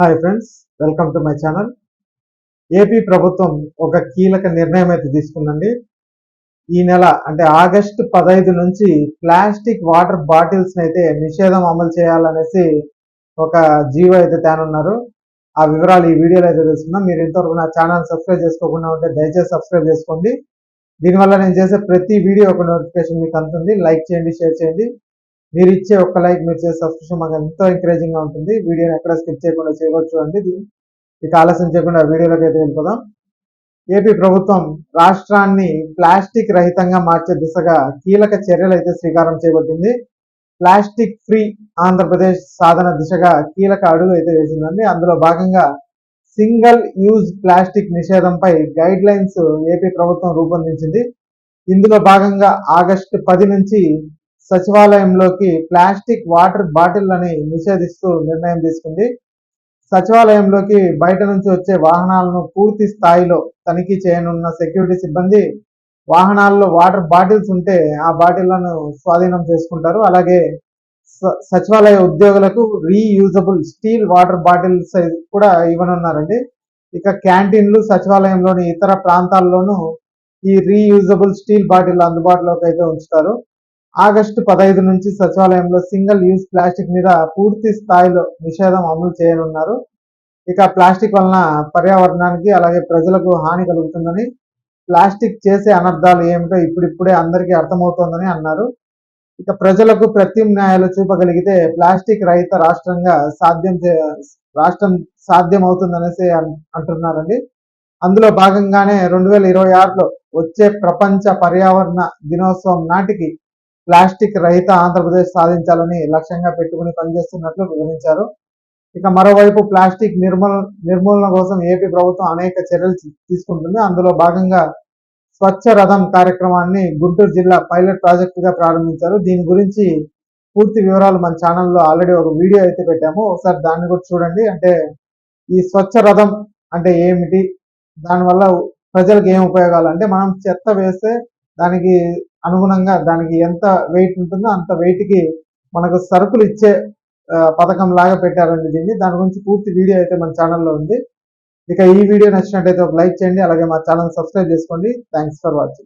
Hi friends welcome to my channel AP ప్రభుత్వం ఒక కీలక నిర్ణయం అయితే తీసుకుందండి. ఈ నెల అంటే ఆగస్టు పదహైదు నుంచి ప్లాస్టిక్ వాటర్ బాటిల్స్ అయితే నిషేధం అమలు చేయాలనేసి ఒక జీవో అయితే తేనున్నారు. ఆ వివరాలు ఈ వీడియోలో అయితే తెలుసుకుందాం. మీరు ఇంతవరకు నా ఛానల్ సబ్స్క్రైబ్ చేసుకోకుండా ఉంటే దయచేసి సబ్స్క్రైబ్ చేసుకోండి. దీనివల్ల నేను చేసే ప్రతి వీడియో ఒక నోటిఫికేషన్ మీకు అందుతుంది. లైక్ చేయండి షేర్ చేయండి. మీరు ఇచ్చే ఒక్క లైక్ మీరు చేసే సబ్స్క్రిప్షన్ మాకు ఎంతో ఎంకరేజింగ్గా ఉంటుంది. వీడియోని ఎక్కడ స్కిప్ చేయకుండా చేయవచ్చు అండి. ఇక ఆలస్యం చేయకుండా వీడియోలోకి అయితే వెళ్ళిపోదాం. ఏపీ ప్రభుత్వం రాష్ట్రాన్ని ప్లాస్టిక్ రహితంగా మార్చే దిశగా కీలక చర్యలు అయితే శ్రీకారం చేపట్టింది ప్లాస్టిక్ ఫ్రీ ఆంధ్రప్రదేశ్ సాధన దిశగా కీలక అడుగు అయితే వేసిందండి. అందులో భాగంగా సింగిల్ యూజ్ ప్లాస్టిక్ నిషేధంపై గైడ్ లైన్స్ ఏపీ ప్రభుత్వం రూపొందించింది. ఇందులో భాగంగా ఆగస్టు పది నుంచి సచివాలయంలోకి ప్లాస్టిక్ వాటర్ బాటిళ్ళని నిషేధిస్తూ నిర్ణయం తీసుకుంది. సచివాలయంలోకి బయట నుంచి వచ్చే వాహనాలను పూర్తి స్థాయిలో తనిఖీ చేయనున్న సెక్యూరిటీ సిబ్బంది వాహనాల్లో వాటర్ బాటిల్స్ ఉంటే ఆ బాటిళ్ళను స్వాధీనం చేసుకుంటారు. అలాగే సచివాలయ ఉద్యోగులకు రీయూజబుల్ స్టీల్ వాటర్ బాటిల్స్ కూడా ఇవ్వనున్నారండి. ఇక క్యాంటీన్లు సచివాలయంలోని ఇతర ప్రాంతాల్లోనూ ఈ రీయూజబుల్ స్టీల్ బాటిల్ అందుబాటులోకి అయితే ఉంచుతారు. ఆగస్టు పదహైదు నుంచి సచివాలయంలో సింగిల్ యూజ్ ప్లాస్టిక్ మీద పూర్తి స్థాయిలో నిషేధం అమలు చేయనున్నారు. ఇక ప్లాస్టిక్ వలన పర్యావరణానికి అలాగే ప్రజలకు హాని కలుగుతుందని ప్లాస్టిక్ చేసే అనర్థాలు ఏమిటో ఇప్పుడిప్పుడే అందరికీ అర్థమవుతోందని అన్నారు. ఇక ప్రజలకు ప్రత్యామ్నాయాలు చూపగలిగితే ప్లాస్టిక్ రహిత రాష్ట్రంగా సాధ్యం రాష్ట్రం సాధ్యం అవుతుందనేసి అంటున్నారండి. అందులో భాగంగానే రెండు వేల ఇరవై ఆరులో వచ్చే ప్రపంచ పర్యావరణ దినోత్సవం నాటికి ప్లాస్టిక్ రహిత ఆంధ్రప్రదేశ్ సాధించాలని లక్ష్యంగా పెట్టుకుని పనిచేస్తున్నట్లు వివరించారు. ఇక మరోవైపు ప్లాస్టిక్ నిర్మూల నిర్మూలన కోసం ఏపీ ప్రభుత్వం అనేక చర్యలు తీసుకుంటుంది. అందులో భాగంగా స్వచ్ఛ రథం కార్యక్రమాన్ని గుంటూరు జిల్లా పైలట్ ప్రాజెక్టుగా ప్రారంభించారు. దీని గురించి పూర్తి వివరాలు మన ఛానల్లో ఆల్రెడీ ఒక వీడియో అయితే పెట్టాము. ఒకసారి దాన్ని కూడా చూడండి. అంటే ఈ స్వచ్ఛ రథం అంటే ఏమిటి? దానివల్ల ప్రజలకు ఏం ఉపయోగాలు? అంటే మనం చెత్త వేస్తే దానికి అనుగుణంగా దానికి ఎంత వెయిట్ ఉంటుందో అంత వెయిట్కి మనకు సరుకులు ఇచ్చే పథకం లాగా పెట్టారండి దీన్ని. దాని గురించి పూర్తి వీడియో అయితే మన ఛానల్లో ఉంది. ఇక ఈ వీడియో నచ్చినట్టయితే ఒక లైక్ చేయండి అలాగే మా ఛానల్ సబ్స్క్రైబ్ చేసుకోండి. Thanks for watching